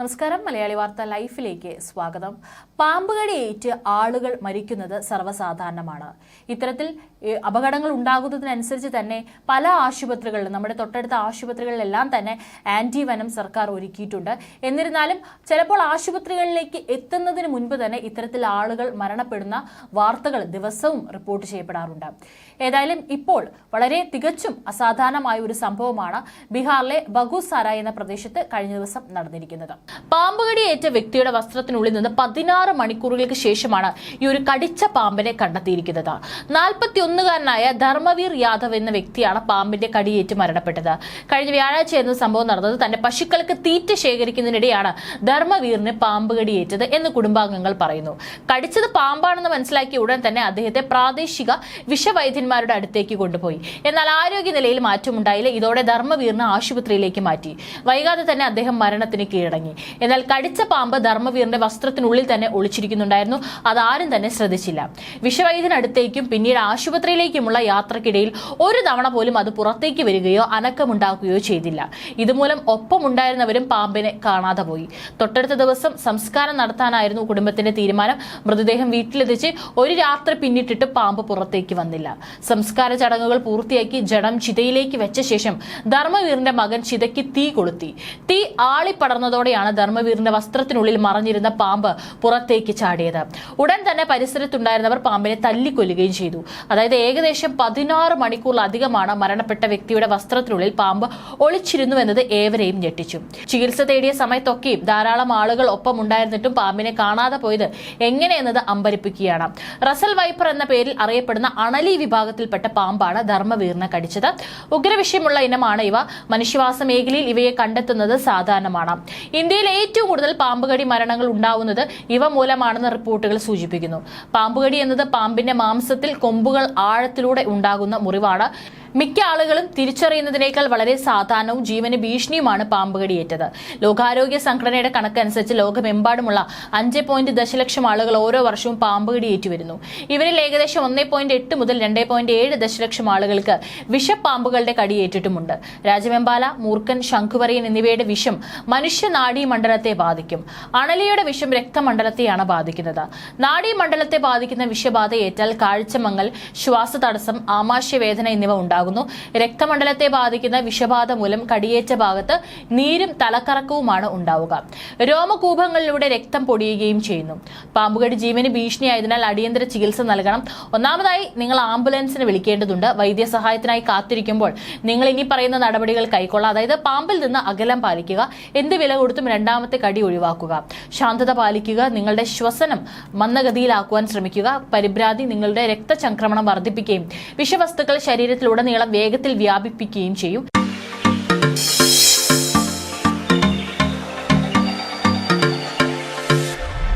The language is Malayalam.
നമസ്കാരം. മലയാളി വാർത്ത ലൈഫിലേക്ക് സ്വാഗതം. പാമ്പുകടിയേറ്റ് ആളുകൾ മരിക്കുന്നത് സർവസാധാരണമാണ്. ഇത്തരത്തിൽ അപകടങ്ങൾ ഉണ്ടാകുന്നതിനനുസരിച്ച് തന്നെ പല ആശുപത്രികളിലും നമ്മുടെ തൊട്ടടുത്ത ആശുപത്രികളിലെല്ലാം തന്നെ ആന്റി വനം സർക്കാർ ഒരുക്കിയിട്ടുണ്ട്. എന്നിരുന്നാലും ചിലപ്പോൾ ആശുപത്രികളിലേക്ക് എത്തുന്നതിന് മുൻപ് തന്നെ ഇത്തരത്തിൽ ആളുകൾ മരണപ്പെടുന്ന വാർത്തകൾ ദിവസവും റിപ്പോർട്ട് ചെയ്യപ്പെടാറുണ്ട്. ഏതായാലും ഇപ്പോൾ വളരെ തികച്ചും അസാധാരണമായ ഒരു സംഭവമാണ് ബീഹാറിലെ ബഗുസാര എന്ന പ്രദേശത്ത് കഴിഞ്ഞ ദിവസം നടന്നിരിക്കുന്നത്. പാമ്പുകടിയേറ്റ വ്യക്തിയുടെ വസ്ത്രത്തിനുള്ളിൽ നിന്ന് പതിനാറ് മണിക്കൂറുകൾക്ക് ശേഷമാണ് ഈ ഒരു കടിച്ച പാമ്പിനെ കണ്ടെത്തിയിരിക്കുന്നത്. നാൽപ്പത്തിയൊന്നുകാരനായ ധർമ്മവീർ യാദവ് എന്ന വ്യക്തിയാണ് പാമ്പിന്റെ കടിയേറ്റ് മരണപ്പെട്ടത്. കഴിഞ്ഞ വ്യാഴാഴ്ചയായിരുന്നു സംഭവം നടന്നത്. തന്റെ പശുക്കൾക്ക് തീറ്റ ശേഖരിക്കുന്നതിനിടെയാണ് ധർമ്മവീറിന് പാമ്പ് കടിയേറ്റത് എന്ന് കുടുംബാംഗങ്ങൾ പറയുന്നു. കടിച്ചത് പാമ്പാണെന്ന് മനസ്സിലാക്കിയ ഉടൻ തന്നെ അദ്ദേഹത്തെ പ്രാദേശിക വിഷവൈദ്യന്മാരുടെ അടുത്തേക്ക് കൊണ്ടുപോയി. എന്നാൽ ആരോഗ്യനിലയിൽ മാറ്റമുണ്ടായില്ല. ഇതോടെ ധർമ്മവീറിനെ ആശുപത്രിയിലേക്ക് മാറ്റി. വൈകാതെ തന്നെ അദ്ദേഹം മരണത്തിന് കീഴടങ്ങി. എന്നാൽ കടിച്ച പാമ്പ് ധർമ്മവീറിന്റെ വസ്ത്രത്തിനുള്ളിൽ തന്നെ ഒളിച്ചിരിക്കുന്നുണ്ടായിരുന്നു. അതാരും തന്നെ ശ്രദ്ധിച്ചില്ല. വിഷവൈദ്യനടുത്തേക്കും പിന്നീട് ആശുപത്രിയിലേക്കുമുള്ള യാത്രക്കിടയിൽ ഒരു തവണ പോലും അത് പുറത്തേക്ക് വരികയോ അനക്കമുണ്ടാക്കുകയോ ചെയ്തില്ല. ഇതുമൂലം ഒപ്പമുണ്ടായിരുന്നവരും പാമ്പിനെ കാണാതെ പോയി. തൊട്ടടുത്ത ദിവസം സംസ്കാരം നടത്താനായിരുന്നു കുടുംബത്തിന്റെ തീരുമാനം. മൃതദേഹം വീട്ടിലെത്തിച്ച് ഒരു രാത്രി പിന്നിട്ടിട്ട് പാമ്പ് പുറത്തേക്ക് വന്നില്ല. സംസ്കാര ചടങ്ങുകൾ പൂർത്തിയാക്കി ജഡം ചിതയിലേക്ക് വെച്ച ശേഷം ധർമ്മവീറിന്റെ മകൻ ചിതയ്ക്ക് തീ കൊളുത്തി. തീ ആളിപ്പടർന്നതോടെയാണ് ധർമ്മവീറിന്റെ വസ്ത്രത്തിനുള്ളിൽ മറഞ്ഞിരുന്ന പാമ്പ് പുറത്തേക്ക് ചാടിയത്. ഉടൻ തന്നെ പരിസരത്തുണ്ടായിരുന്നവർ പാമ്പിനെ തല്ലിക്കൊല്ലുകയും ചെയ്തു. അതായത് ഏകദേശം പതിനാറ് മണിക്കൂറിലധികമാണ് മരണപ്പെട്ട വ്യക്തിയുടെ വസ്ത്രത്തിനുള്ളിൽ പാമ്പ് ഒളിച്ചിരുന്നു എന്നത് ഏവരെയും ഞെട്ടിച്ചു. ചികിത്സ തേടിയ സമയത്തൊക്കെയും ധാരാളം ആളുകൾ ഒപ്പം ഉണ്ടായിരുന്നിട്ടും പാമ്പിനെ കാണാതെ പോയത് എങ്ങനെയെന്നത് അമ്പരിപ്പിക്കുകയാണ്. റസൽ വൈപ്പർ എന്ന പേരിൽ അറിയപ്പെടുന്ന അണലി വിഭാഗത്തിൽപ്പെട്ട പാമ്പാണ് ധർമ്മവീറിനെ കടിച്ചത്. ഉഗ്രവിഷയമുള്ള ഇനമാണ് ഇവ. മനുഷ്യവാസ മേഖലയിൽ ഇവയെ കണ്ടെത്തുന്നത് സാധാരണമാണ്. ഇന്ത്യയിൽ ഏറ്റവും കൂടുതൽ പാമ്പുകടി മരണങ്ങൾ ഉണ്ടാവുന്നത് ഇവ മൂലമാണെന്ന് റിപ്പോർട്ടുകൾ സൂചിപ്പിക്കുന്നു. പാമ്പുകടി എന്നത് പാമ്പിന്റെ മാംസത്തിൽ കൊമ്പുകൾ ആഴത്തിലൂടെ ഉണ്ടാകുന്ന മുറിവാണ്. മിക്ക ആളുകളും തിരിച്ചറിയുന്നതിനേക്കാൾ വളരെ സാധാരണവും ജീവന് ഭീഷണിയുമാണ് പാമ്പ് കടിയേറ്റത് ലോകാരോഗ്യ സംഘടനയുടെ കണക്കനുസരിച്ച് ലോകമെമ്പാടുമുള്ള അഞ്ച് പോയിന്റ് ദശലക്ഷം ആളുകൾ ഓരോ വർഷവും പാമ്പുകടിയേറ്റു വരുന്നു. ഇവരിൽ ഏകദേശം ഒന്നേ പോയിന്റ് എട്ട് മുതൽ രണ്ടേ പോയിന്റ് ഏഴ് ദശലക്ഷം ആളുകൾക്ക് വിഷപ്പാമ്പുകളുടെ കടിയേറ്റിട്ടുമുണ്ട്. രാജവെമ്പാല മൂർക്കൻ ശംഖുവരയൻ എന്നിവയുടെ വിഷം മനുഷ്യ നാഡീമണ്ഡലത്തെ ബാധിക്കും. അണലിയുടെ വിഷം രക്തമണ്ഡലത്തെയാണ് ബാധിക്കുന്നത്. നാഡീമണ്ഡലത്തെ ബാധിക്കുന്ന വിഷബാധയേറ്റാൽ കാഴ്ചമങ്ങൽ ശ്വാസതടസ്സം ആമാശയവേദന എന്നിവ ഉണ്ടാകുന്നു. രക്തമണ്ഡലത്തെ ബാധിക്കുന്ന വിഷബാധ മൂലം കടിയേറ്റ ഭാഗത്ത് നീരും തലക്കറക്കവുമാണ് ഉണ്ടാവുക. രോമകൂപങ്ങളിലൂടെ രക്തം പൊടിയുകയും ചെയ്യുന്നു. പാമ്പുകടി ജീവന് ഭീഷണിയായതിനാൽ അടിയന്തര ചികിത്സ നൽകണം. ഒന്നാമതായി നിങ്ങൾ ആംബുലൻസിന് വിളിക്കേണ്ടതുണ്ട്. വൈദ്യസഹായത്തിനായി കാത്തിരിക്കുമ്പോൾ നിങ്ങൾ ഇനി പറയുന്ന നടപടികൾ കൈക്കൊള്ളാം. അതായത് പാമ്പിൽ നിന്ന് അകലം പാലിക്കുക എന്ത് വില കൊടുത്തും രണ്ടാമത്തെ കടി ഒഴിവാക്കുക. ശാന്തത പാലിക്കുക നിങ്ങളുടെ ശ്വസനം മന്ദഗതിയിലാക്കുവാൻ ശ്രമിക്കുക പരിഭ്രാന്തി നിങ്ങളുടെ രക്തചംക്രമണം വർദ്ധിപ്പിക്കുകയും വിഷവസ്തുക്കൾ ശരീരത്തിലുടനീളം വേഗത്തിൽ വ്യാപിപ്പിക്കുകയും ചെയ്യും.